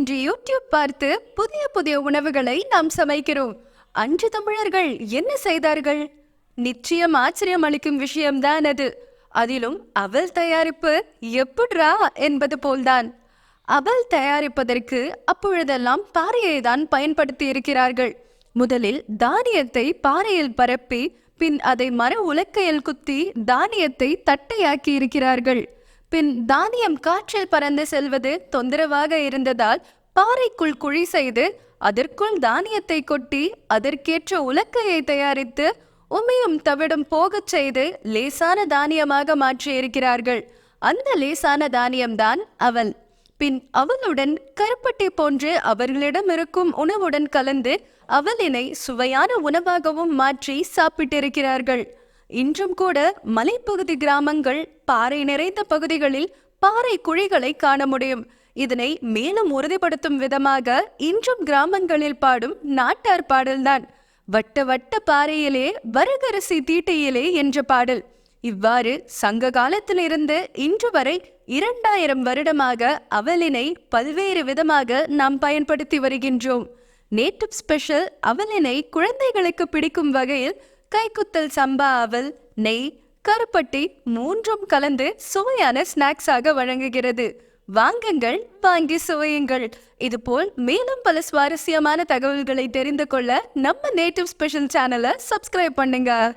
இன்று யூடியூப் பார்த்து புதிய புதிய உணவுகளை நாம் சமைக்கிறோம். அன்று தமிழர்கள் என்ன செய்தார்கள்? நிச்சயம் ஆச்சரியம் அளிக்கும் விஷயம்தான் அது. அதிலும் அவல் தயாரிப்பு எப்படிரா என்பது போல்தான். அவல் தயாரிப்பதற்கு அப்பொழுதெல்லாம் பாறையை தான் பயன்படுத்தி இருக்கிறார்கள். முதலில் தானியத்தை பாறையில் பரப்பி பின் அதை மர உலக்கையில் குத்தி தானியத்தை தட்டையாக்கி இருக்கிறார்கள். பின் தானியம் காற்றில் பறந்து செல்வது தொந்தரவாக இருந்ததால் பாறைக்குள் குழி செய்து அதற்குள் தானியத்தை கொட்டி அதற்கேற்ற உலக்கையை தயாரித்து உமையும் தவிடும் போகச் செய்து லேசான தானியமாக மாற்றியிருக்கிறார்கள். அந்த லேசான தானியம்தான் அவள். பின் அவளுடன் கருப்பட்டி போன்று அவர்களிடம் இருக்கும் உணவுடன் கலந்து அவளினை சுவையான உணவாகவும் மாற்றி சாப்பிட்டிருக்கிறார்கள். இன்றும் கூட மலைப்பகுதி கிராமங்கள் பாறை நிறைந்த பகுதிகளில் பாறை குழிகளை காண முடியும். இதனை மேலும் உறுதிப்படுத்தும் விதமாக இன்றும் கிராமங்களில் பாடும் நாட்டார் பாடல்தான். வட்ட வட்ட பாறையிலே வரகரசி தீட்டையிலே என்ற பாடல். இவ்வாறு சங்க காலத்திலிருந்து இன்று வரை இரண்டாயிரம் வருடமாக அவலினை பல்வேறு விதமாக நாம் பயன்படுத்தி வருகின்றோம். நேட்டிவ் ஸ்பெஷல் அவலினை குழந்தைகளுக்கு பிடிக்கும் வகையில் கைக்குத்தல் சம்பா அவல் நெய் கருப்பட்டி மூன்றும் கலந்து சுவையான ஸ்நாக்ஸாக வழங்குகிறது. வாங்குங்கள் வாங்கி சுவையுங்கள். இதுபோல் மேலும் பல சுவாரஸ்யமான தகவல்களை தெரிந்து கொள்ள நம்ம நேட்டிவ் ஸ்பெஷல் சேனலை சப்ஸ்கிரைப் பண்ணுங்க.